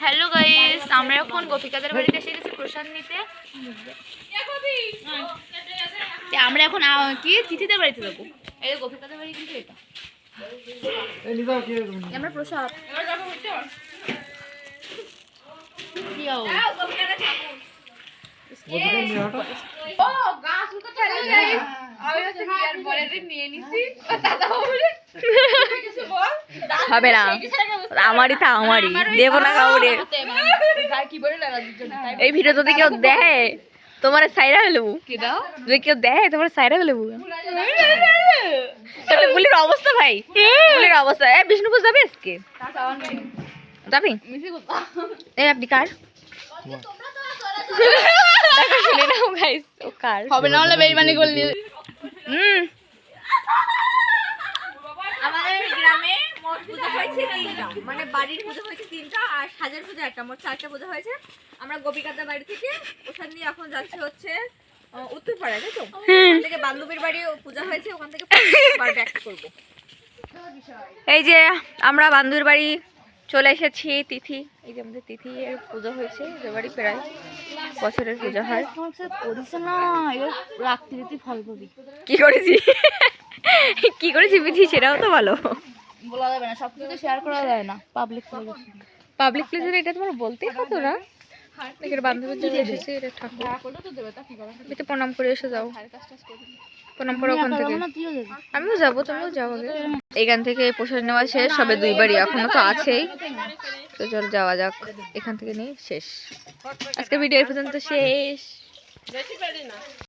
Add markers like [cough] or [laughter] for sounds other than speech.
Hello guys আমরা এখন গোপিকাদের বাড়িতে এসে গেছি প্রসাদ নিতে। আমরা এখন কি? তিথিদের বাড়িতে যাব। এই গোপিকাদের বাড়ি কিন্তু এটা। এই আমরা প্রসাদ। কি আও? হবে না। আমারই তা আমারই। দেবো না কাউরে। এই ভিডিও যদি কেউ দেয় তোমার সাইরা ফেলব। যদি কেউ দেয় তোমার সাইরা ফেলব। [laughs] গুলির অবস্থা ভাই। [laughs] গুলির অবস্থা। এ বিষ্ণুপুর যাবি আজকে? যাবি? এই আপনি কার? [laughs] দেখো শুনে নাও গাইস ও কার। হবে না হলে বেইমানি করলি। হুম। হয়েছে তিনটা। মানে বাড়ির পুজো হয়েছে তিনটা আর সাজের পুজো একটা। মোট চারটা পুজো হয়েছে। আমরা গোপিকাদার বাড়ি থেকে ওখান দিয়ে এখন যাচ্ছি হচ্ছে উত্তরপাড়ায় তাই তো? ওখান থেকে বান্ধবীর বাড়ি পূজা হয়েছে ওখান থেকে ব্যাক করব। এই যে আমরা বান্ধবীর বাড়ি চলে এসেছি তিথি। এই যে আমাদের তিথি এর পুজো হয়েছে যে বাড়ি প্রায় বছরের পুজো হয়। করিস না রাত্রিতে ফল পাবি কি করেছি? কি করেছি বিধি সেটাও তো ভালো। বলা যাবে না সব কিছু শেয়ার করা যায় না পাবলিক পাবলিক প্লেসের এটা তোমার বলতেই হতো না এখানে বান্ধবীর জন্য এসেছি এটা ঠাকুর। এতে প্রণাম করে এসে যাও। প্রণাম করে ওখান থেকে। আমিও যাব তুমিও যাও আগে। এখান থেকে প্রসাদ নেওয়া শেষ সবে দুইবারই এখনও তো আছেই। তো চল যাওয়া যাক এখান থেকে নিয়ে শেষ। আজকে ভিডিও এই পর্যন্ত শেষ।